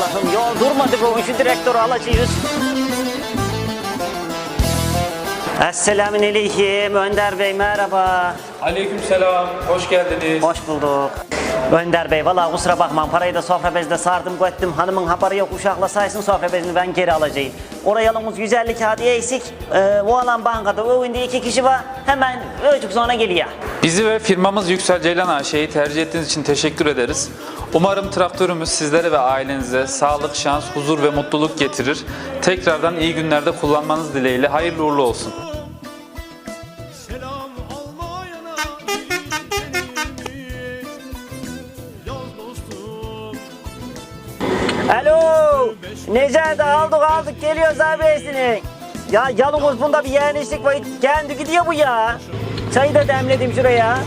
Allah'ım yol durmadı bu şu direktörü alacağız. Esselamun Aleyküm Önder Bey merhaba. Aleykümselam, hoş geldiniz. Hoş bulduk. Önder Bey valla kusura bakmayın parayı da sofra bezine sardım götüm. Hanımın haberi yok uşakla saysın sofra bezini ben geri alacağım. Oraya yalnız 150 kağıdı eksik. Ee, o alan bankada o önünde iki kişi var. Hemen öcük sonra geliyor. Bizi ve firmamız Yüksel Ceylan AŞ'yi tercih ettiğiniz için teşekkür ederiz. Umarım traktörümüz sizlere ve ailenize sağlık, şans, huzur ve mutluluk getirir. Tekrardan iyi günlerde kullanmanız dileğiyle hayırlı uğurlu olsun. Alo. Necati aldık aldık geliyoruz abisini. Ya yalnız bunda bir yeğenişlik var. Kendi gidiyor bu ya. Çayı da demledim şuraya.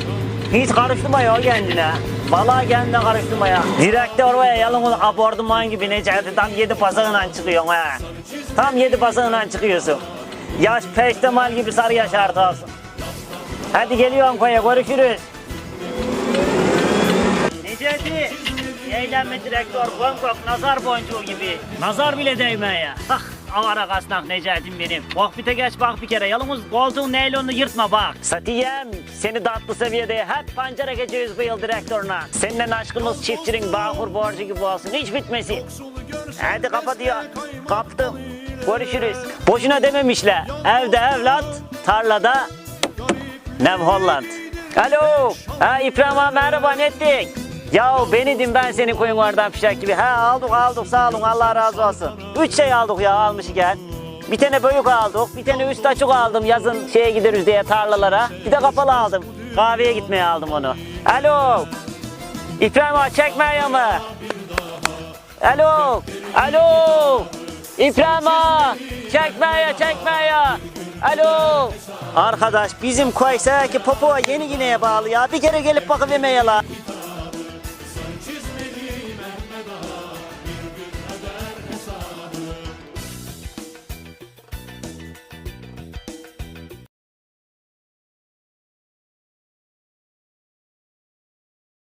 Hiç karıştırma ya kendine. Vallahi kendine karıştırma ya. Direktör var ya yalnız aborduman gibi Necati tam yedi pasağından çıkıyorsun ha. Tam yedi pasağından çıkıyorsun. Yaş peştemal gibi sarı yaş artırsın. Hadi geliyorum koya görüşürüz. Eğlenme direktör Bangkok nazar boncuğu gibi. Nazar bile değme ya. Ah, avara kasnak Necati'm benim. Kokpite geç bak bir kere. Yalnız koltuğun neylonunu yırtma bak. Satiyem, seni tatlı seviyede hep pancara geçeceğiz bu yıl direktörüne. Seninle aşkımız çiftçinin bağkur borcu gibi olsun. Hiç bitmesin. Hadi kapat ya. Kaptım. Görüşürüz. Boşuna dememişler. Evde evlat, tarlada Nev Holland. Alo. Ha İbrahim merhaba ne ettik? Ya benidim ben senin koyun oradan fişek gibi. Ha aldık aldık sağ olun Allah razı olsun. Üç şey aldık ya almış gel. Bir tane büyük aldık, bir tane üst açık aldım yazın şeye gideriz diye tarlalara. Bir de kapalı aldım. Kahveye gitmeye aldım onu. Alo. İbrahim abi çekmiyor mu? Alo. Alo. İbrahim ağa, çekmeye çekmeye. Alo. Arkadaş bizim koy ki Papua Yeni Gine'ye bağlı ya. Bir kere gelip bakıvermeye la. Baba.